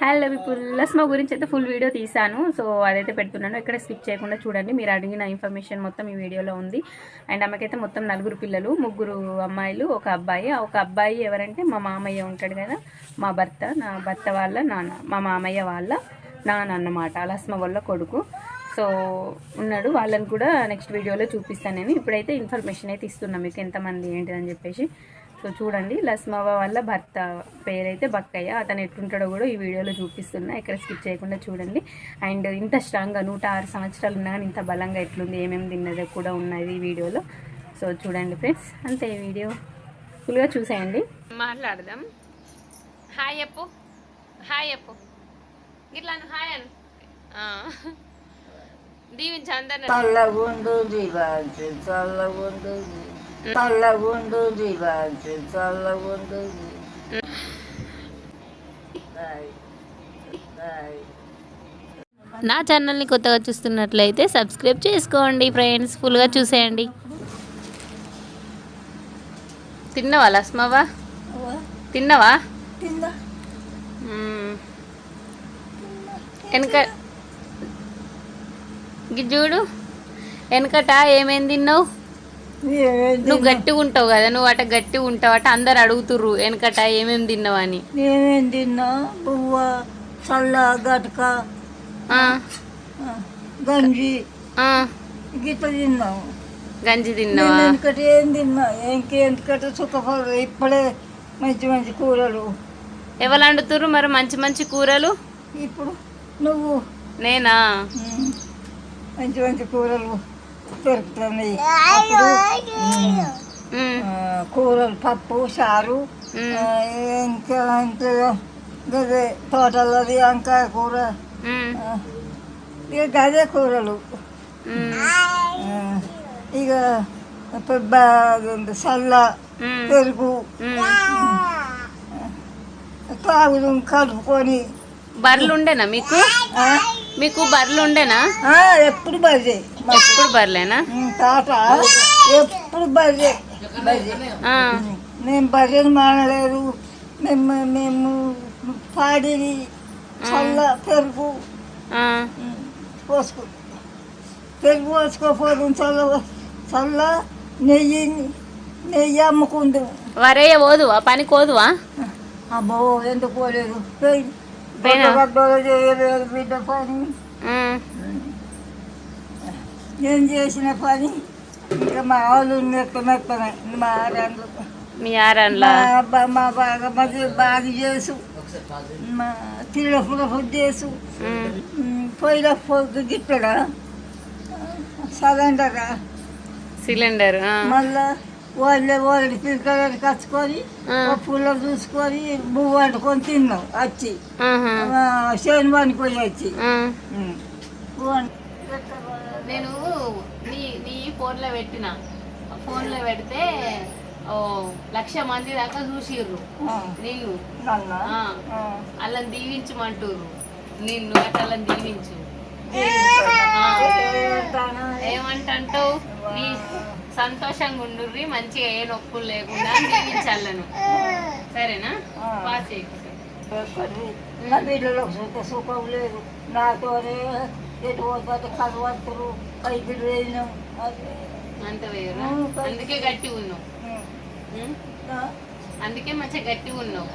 Hello plus మా గురించి అయితే ఫుల్ వీడియో తీసాను సో అదైతే పెడుతున్నాను. ఎక్కడ స్కిప్ చేయకుండా చూడండి. మీరు అడిగిన ఇన్ఫర్మేషన్ మొత్తం ఈ వీడియోలో ఉంది. అండ్ ఆమెకైతే మొత్తం నలుగురు పిల్లలు ముగ్గురు అమ్మాయిలు ఒక అబ్బాయి. ఒక అబ్బాయి ఎవరంటే మా మామయ్య ఉంటాడు కదా మా భర్త నా భర్త వాళ్ళ నాన్న మా మామయ్య వాళ్ళ నాన్న అన్నమాట లస్మ వాళ్ళ కొడుకు. సో ఉన్నాడు. వాళ్ళని కూడా నెక్స్ట్ వీడియోలో చూపిస్తాను నేను. ఇప్పుడైతే ఇన్ఫర్మేషన్ అయితే ఇస్తున్నాను మీకు ఎంతమంది ఏంటిదని చెప్పేసి. సో చూడండి లస్మవ వాళ్ళ భర్త పేరైతే బక్కయ్య. అతను ఎట్లుంటాడో కూడా ఈ వీడియోలో చూపిస్తున్నా. ఇక్కడ స్కిప్ చేయకుండా చూడండి. అండ్ ఇంత స్ట్రాంగ్గా నూట ఆరు సంవత్సరాలు ఉన్నా కానీ ఇంత బలంగా ఎట్లుంది ఏమేమి తిన్నదో కూడా ఉన్నది ఈ వీడియోలో. సో చూడండి ఫ్రెండ్స్ అంతే ఈ వీడియో. ఫుల్గా చూసేయండి. మాట్లాడదాం. హాయ్ చెప్పు. హాయ్ చెప్పు. ఇట్లా హాయ్ అను. దీవించి అందరిని. చల్లగుండు చల్లగుండు చల్లగుండు దివాంచి చల్లగుండు నా ఛానల్ని కొత్తగా చూస్తున్నట్లయితే సబ్స్క్రైబ్ చేసుకోండి ఫ్రెండ్స్ ఫుల్గా చూసేయండి. తిన్నవా లస్మవా తిన్నవా. వెనక చూడు. వెనకట ఏమేం తిన్నావు? నువ్వు గట్టిగా ఉంటావు కదా నువ్వు అట గట్టిగా ఉంటావు అట అందరు అడుగుతుర్రు వెనకట ఏమేం తిన్నావు అని. నేనేం తిన్నా? బువ్వ చల్ల గటక గంజి. ఆ, గిట్ల తిన్నాము గంజి నేను తిన్నావా వెనకటి ఏం తిన్నా? ఇంకెందుకట సుఖపడు ఇప్పుడే మంచి మంచి కూరలు. ఎవరు వండుతుర్రు మరి మంచి మంచి కూరలు? ఇప్పుడు నువ్వు. నేనా? మంచి మంచి కూరలు. ఆ, కూరలు పప్పు చారు ఇంకా ఇంకా గదే తోటలది వంకాయ కూర ఇక గదే కూరలు. ఇక పెద్ద సల్ల. పెరుగు. తాగుడు కలుపుకొని. బర్రెలు ఉండేనా మీకు? మీకు బర్రెలు ఉండేనా? ఆ, ఎప్పుడు బర్రె. ఎప్పుడు బర్రెలేనా ఉమ్, తాత ఎప్పుడు బర్రె? మేము బర్రెలు మానలేదు. మేము మేము పాడి చల్ల పెరుగు. పోసుకో. పెరుగు పోసుకోపోదు చల్ల చల్ల నెయ్యి నెయ్యి అమ్ముకుందు. వరేయ పోదువా? పని కోదువా అబ్బో ఎందుకు పోలేదు? బిడ్డ పని. నేను చేసిన పని ఇంకా మా వాళ్ళు మెత్త మెత్తనే మా రెండు మీ ఆరన్లా మా బాగా మధ్య బాగా చేసు. మా తిరపుల చేసు. ఉమ్, పొయ్యిల పొద్దు గిట్టడా? సలండరా? సిలిండర్ మళ్ళా వాళ్ళే వాళ్ళకి పిల్లకాయలు కచ్చుకొని పుల్ల చూసుకొని బువ్వ వండుకొని తిన్నాం వచ్చి పనికి పోయి వచ్చి నేను నీ నీ ఫోన్లో పెట్టిన. ఫోన్లో పెడితే ఓ లక్ష మంది దాకా చూసిర్రు. ఆ. వాళ్ళని దీవించమంటుర్రు. నిన్ను అట్లా దీవించు? ఏమంటావు? నీ సంతోషంగా ఉండుర్రి మంచిగా ఏ నొప్పులు లేకుండా దీవించాలను సరేనా. పాస్ చేయకు. నా సుఖం లేదు. నాతోనే ఎటు పోతే అంత వేరు అందుకే గట్టి ఉన్నావు. అందుకే మంచిగా గట్టి ఉన్నావు.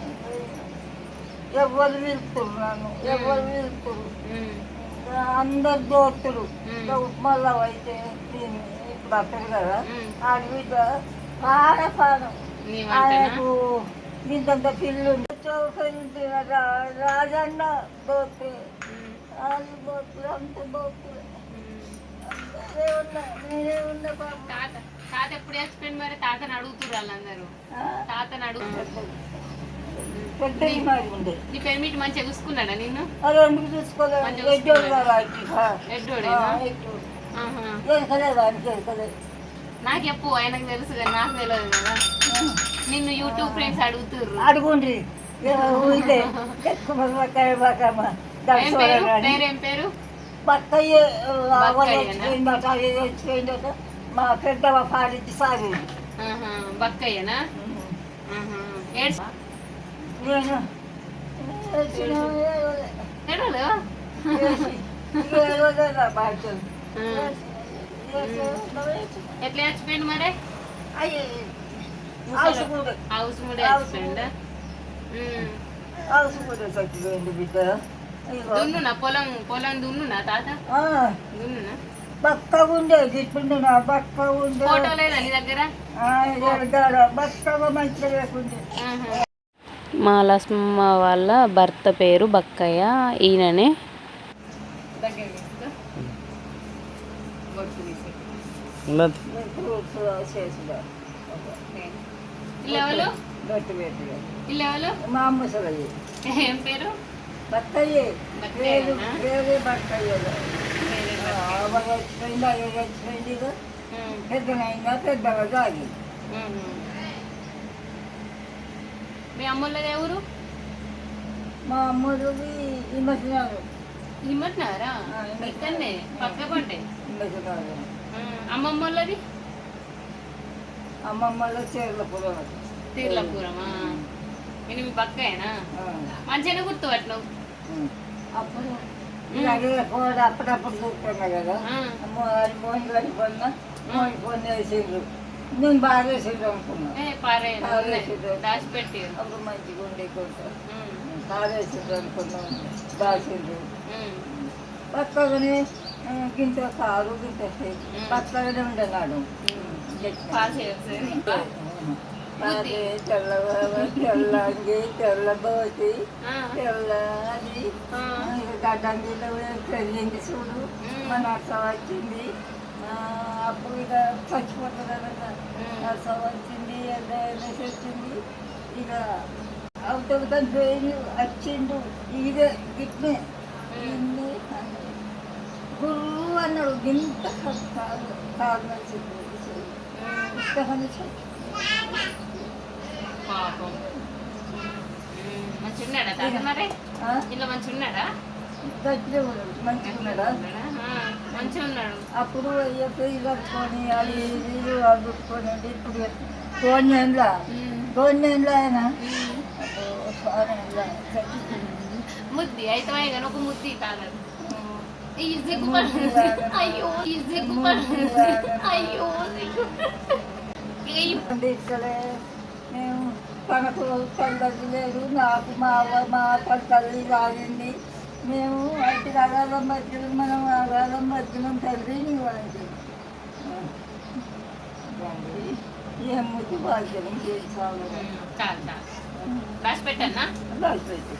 ఎవరు వెళ్తున్నాను ఎవరు వెళ్తురు ఉం. అందరు దోస్తులు. ఉప్మాలో అయితే ఇప్పుడు అక్కడ కదా ఉం. ఆ బిడ్డ పాడ పాడం నీ వంటనా? ఆయనకు ఇంతంత పిల్లు రాజన్న దోస్తు. వాళ్ళు దోస్తులు అంత తాత తాత ఎప్పుడు చచ్చిపోయింది మరి? తాతని అడుగుతుర్రు వాళ్ళందరూ. తాతని అడుగు పెద్ద మరి ఉండే నీ పెర్మిట్ మంచిగా చూసుకున్నాడా నిన్ను? ఎందుకు చూసుకోలేదు? నాకు చెప్పు ఆయనకు తెలుసు కదా నాకు తెలియదు కదా. నిన్ను యూట్యూబ్ ఫ్రెండ్స్ అడుగుతుర్రు. అడుగుండ్రి. ఊరికే ఎక్కువ బకాయ బకామ ఏం పేరు పేరేం పేరు? బక్కయ్య బక్కయ్యనా? వచ్చిపోయిందట అది వచ్చిపోయిందట మా పెద్దవ పాడించి సారి ఆహా. బక్కయ్యనా? ఆహా. ఏడ్స్ నేను వచ్చిన ఏడవదు ఏడవలేదా బాధ్యత ఎట్లా చచ్చిపోయింది మరి? అయ్యి హౌస్ కూడా హౌస్ కూడా చచ్చిపోయిందా హౌస్ కూడా చచ్చిపోయింది బిడ్డ. ఇదిగో. దున్నునా? పొలం పొలం దున్నునా తాత? ఆ, దున్నునా? బక్కగా ఉండే గిట్టుండే నా బక్కగా ఉండే. ఫోటో లేదా నీ దగ్గర? ఆ, ఎడగాడ బక్కగా మంచిగా లేకుండే. మా లక్ష్మమ్మ వాళ్ళ భర్త పేరు బక్కయ్య. ఈయననే మా ముసలి ఏం పేరు? బక్కయ్యే వేరు? వేరే అయ్యో పెద్దనైందా పెద్దగా. మీ అమ్మోళ్ళది ఎవరు మా అమ్మడికి ఇమ్మసినారు హిమ్మత్ ఇక్కడనే పక్క ఇమ్మసినారు అమ్మమ్మలో చీరల పొలం తీర్లపురమా నేను మీ పక్కయేనా మంచిగానే గుర్తుపట్టినావు. అప్పుడు కూడా అప్పుడప్పుడు చూస్తున్నా కదా. అది మోహన్ గారి పొన్న మోహన్ ఫోన్ వేసిండ్రు. నేను బాగా వేసిండ్రు అనుకున్నా. ఏ పారే పారేసిర్రు. దాచిపెట్టి అప్పుడు మంచిగా ఉండే కొంచెం. కాలేసిండ్రు అనుకున్నాం. దాచిండ్రు. పక్కగానే గింత కారు గింత. పక్కగానే ఉండన్నాడు పాస్ చేయొచ్చు అదే తెల్లగా తెల్లంగి తెల్ల దోతి తెల్లది గడ్డంగిలో పెళ్ళింది చూడు. మన అర్థ వచ్చింది. ఆ, అప్పుడు ఇక చచ్చిపోతుంది అర్థం వచ్చింది ఎండ వచ్చింది ఇక అవతల పోయి వచ్చిండు. ఇదే గిట్నే. ఇన్ని గురువు అన్నాడు గింత కాదు కాదు వచ్చింది ఇష్టమని చెప్పి. పాపం. మంచి ఉన్నాడా తాత మరి? ఇలా మంచిగా ఉన్నాడా. అప్పుడు కట్టుకొని అది ఇది అడుక్కొని ఇప్పుడు కోన్యంలా కోన్యంలా ఆయన? అబ్బో, ఫారెన్లా చచ్చిపోయింది. ముద్ది అయితే కానీ ఒక ముద్ది సిగ్గుపడు అయ్యో అయ్యో ఇక్కడే మేము తనకు తల్లి లేదు నాకు మా అవ్వ మా తల్లి రాగింది మేము అటు అగాధం మధ్యలో మనం అగాధం మధ్యలో తల్లి నీవు అంటే ఏం ముద్దు భాగ్యం చేసాము రాసి పెట్టన్నా? పెట్టి.